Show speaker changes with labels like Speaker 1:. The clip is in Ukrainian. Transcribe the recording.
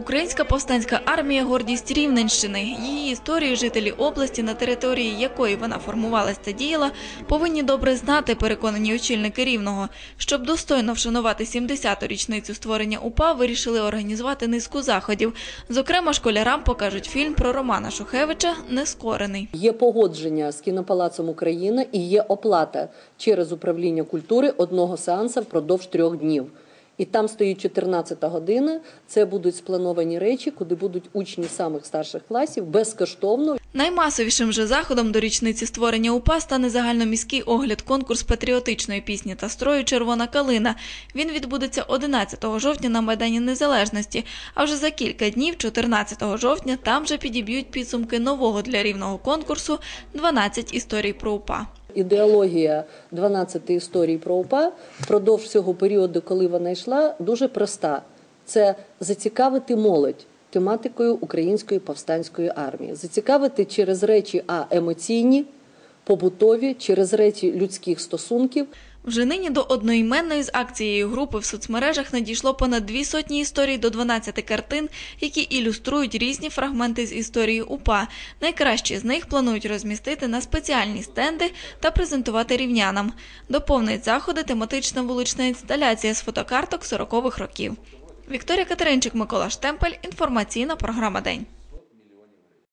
Speaker 1: Українська повстанська армія гордість Рівненщини. Її історію жителі області, на території якої вона формувалася та діяла, повинні добре знати, переконані очільники рівного. Щоб достойно вшанувати 70-ту річницю створення УПА, вирішили організувати низку заходів. Зокрема, школярам покажуть фільм про Романа Шухевича Нескорений.
Speaker 2: Є погодження з кінопалацом Україна і є оплата через управління культури одного сеанса впродовж трьох днів. І там стоїть 14 година. Це будуть сплановані речі, куди будуть учні самих старших класів безкоштовно
Speaker 1: Наймасовішим же заходом до річниці створення УПА стане загальноміський огляд конкурс патріотичної пісні та строю Червона калина. Він відбудеться 11 жовтня на Майдані Незалежності. А вже за кілька днів, 14 жовтня, там же підіб'ють підсумки нового для рівного конкурсу «12 історій про УПА.
Speaker 2: Ідеологія 12 історій про УПА впродовж всього періоду, коли вона йшла, дуже проста: це зацікавити молодь тематикою української повстанської армії, зацікавити через речі а емоційні, побутові, через речі людських стосунків.
Speaker 1: Вже нині до одноіменної з акцією групи в соцмережах надійшло понад дві сотні історій до 12 картин, які ілюструють різні фрагменти з історії УПА. Найкращі з них планують розмістити на спеціальні стенди та презентувати рівнянам. Доповнить заходи тематична вулична інсталяція з фотокарток 40-х років. Вікторія Катеринчик, Микола Штемпель. Інформаційна програма День.